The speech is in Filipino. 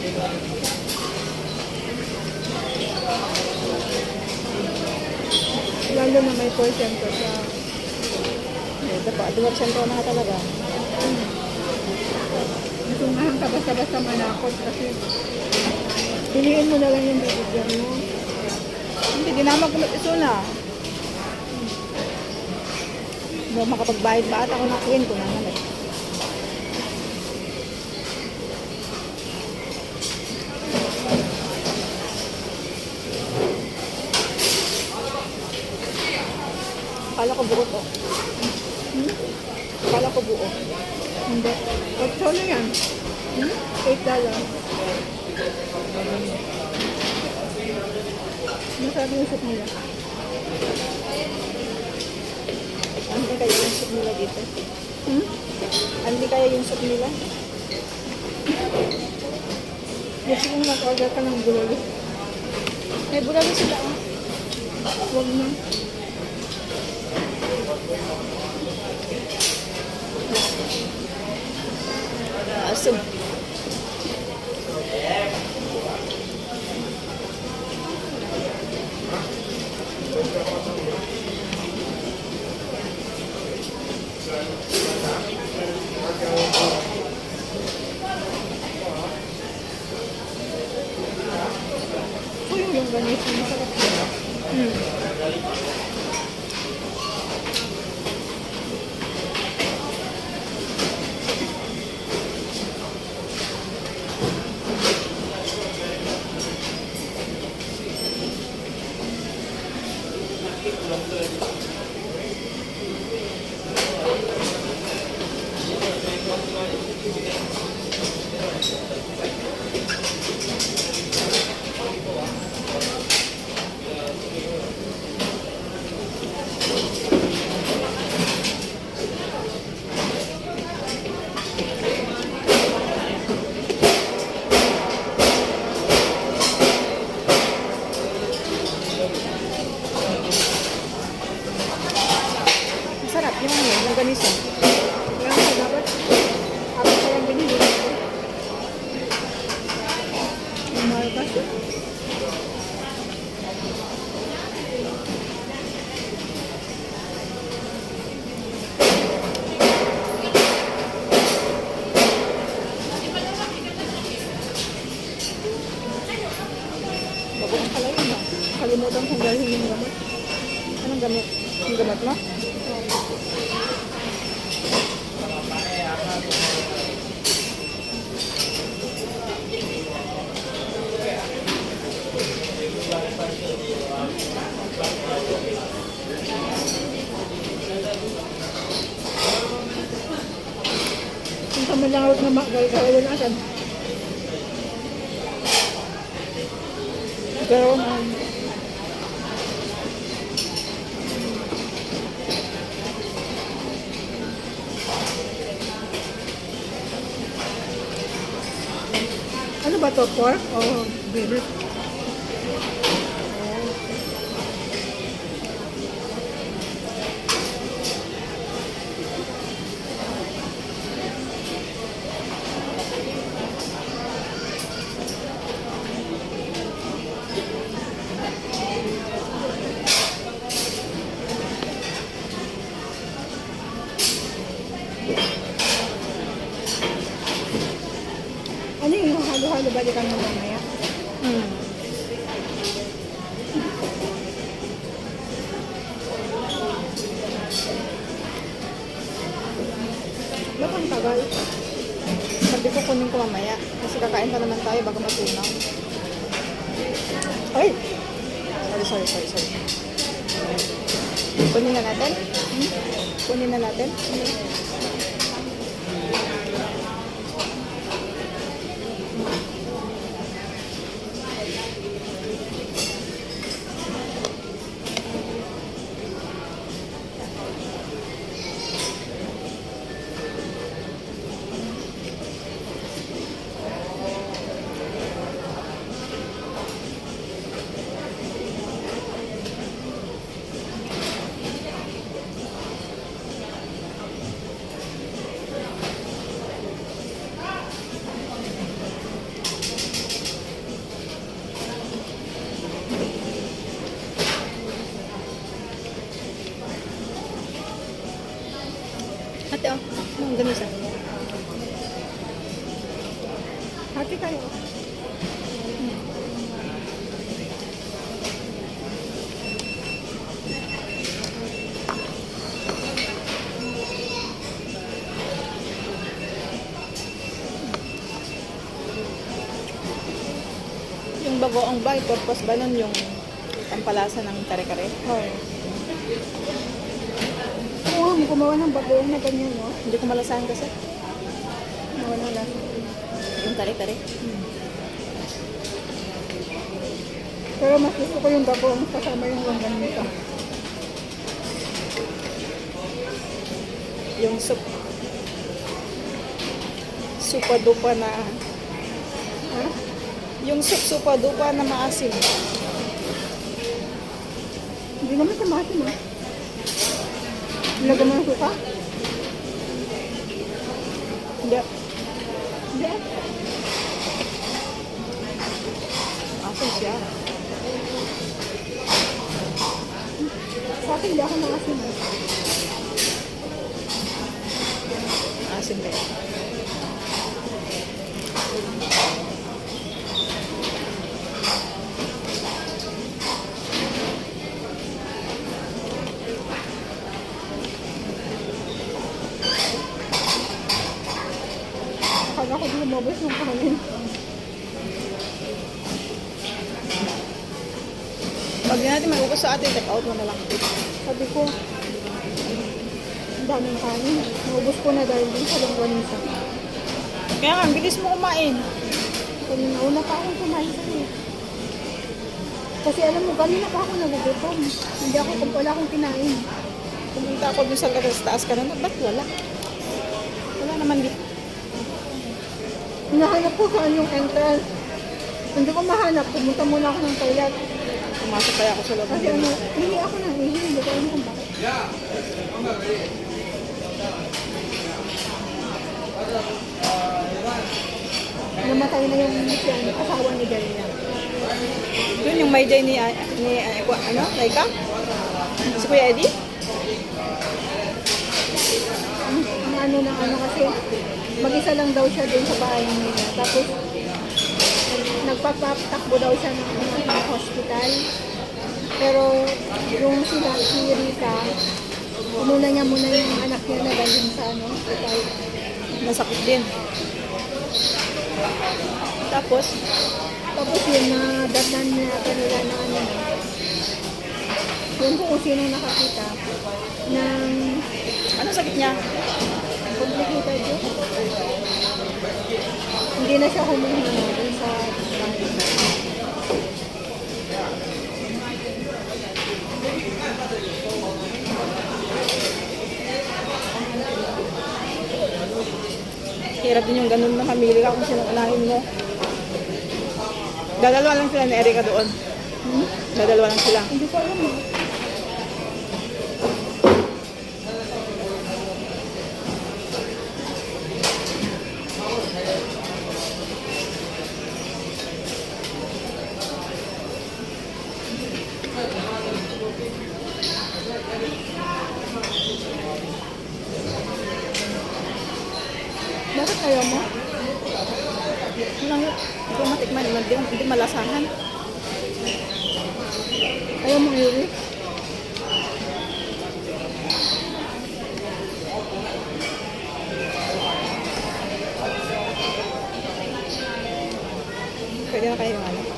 Lalo na may porsyento sa... Ito pa, duwag sento na talaga. Nasungahan ka basta-basta manakot kasi piliin mo na lang yung bibigyan mo. Hindi, di na magulot iso na. Hindi makapagbayad ba at ako na kuwin ko naman eh. Akala ko buo to. Hmm? Akala ko buo. Hindi. Na yan. Hmm? 8 dollar. Masabi yung soup nila. Hindi kaya yung soup nila dito. Hmm? Hindi kaya yung soup nila. Gusto kong mag-order ka ng bulalo. May bulalo sila ah. Huwag na. awesome. Vamos lá. Ko. Ang mahal kasi. Bago ang pala yun ah. Kalimutan kong dalhin yung gamot. Anong gamot? Yung gamot mo? Kung sa malangawat na ano ba to? Pork o beef? Balikan mo mamaya? Hmm. Ba't ang tagal? Sabi ko kunin ko mamaya. Kasi kakain pa naman tayo bago matunaw. Ay! Sorry, sorry, sorry, sorry. Kunin na natin? Hmm? Kunin na natin? Ang ganun siya. Hati kayo. Yung bagoong ba, purpose ba nun yung pampalasa ng kare-kare? Oo. Mo gumawa ng bagoong na ganyan, no? Hindi ko malasahan kasi. Nawala lang. Yung kare-kare. Pero mas gusto ko yung bagoong kasama yung longganisa. Yung soup. Supa-dupa na... Ha? Yung soup supa-dupa na maasim. Hindi naman sa masin, ha? Nilagyan mo ng suka? Hindi. Hindi. Asim siya. Sa akin, hindi ako nakasin, ha? Asim kaya. Akala ko lumabas yung kanin. Pag natin may ubos sa atin, take out mo na lang. Sabi ko, ang daming kanin. Naubos ko na dahil din sa longganisa. Kaya nga, bilis mo kumain. Kanina una pa akong kumain sa iyo. Kasi alam mo, kanina pa ako nagugutom. Hindi ako, kung wala akong kinain. Pumunta ako dun sa taas ka na, ba't wala? Wala naman dito. Hinahanap ko saan yung entrance. Hindi ko mahanap. Pumunta muna ako ng toilet. Pumasok kaya ako sa loob. Kasi ano, hindi ako nang ihi. Hindi ko alam kung bakit. Namatay na yung yan, asawa ni Delia. Yun yung may day ni, ni uh, ano, Laika? Si Kuya Eddie? Ang, ano ng ano kasi, mag-isa lang daw siya dun sa bahay nila. Tapos, nagpapatakbo daw siya ng, ng hospital. Pero, yung sila, si Rita, umuna niya muna yung anak niya na galing sa ano, hospital. Nasakit din. Tapos, Tapos yun, na datnan niya kanila na ano na, yung kung sino nakakita, ng ano sakit niya? Complicated yun. Hindi na siya humihinga dun sa Hirap din yung ganun na pamilya ka kung sino unahin mo. Dadalawa lang sila ni Erika doon. Hmm? Dadalawa lang sila. Hindi ko alam eh. Bakit ayaw mo? Ano, hindi ko matikman, hindi, hindi malasahan. Ayaw mo iwi? Pwede na kayo ano.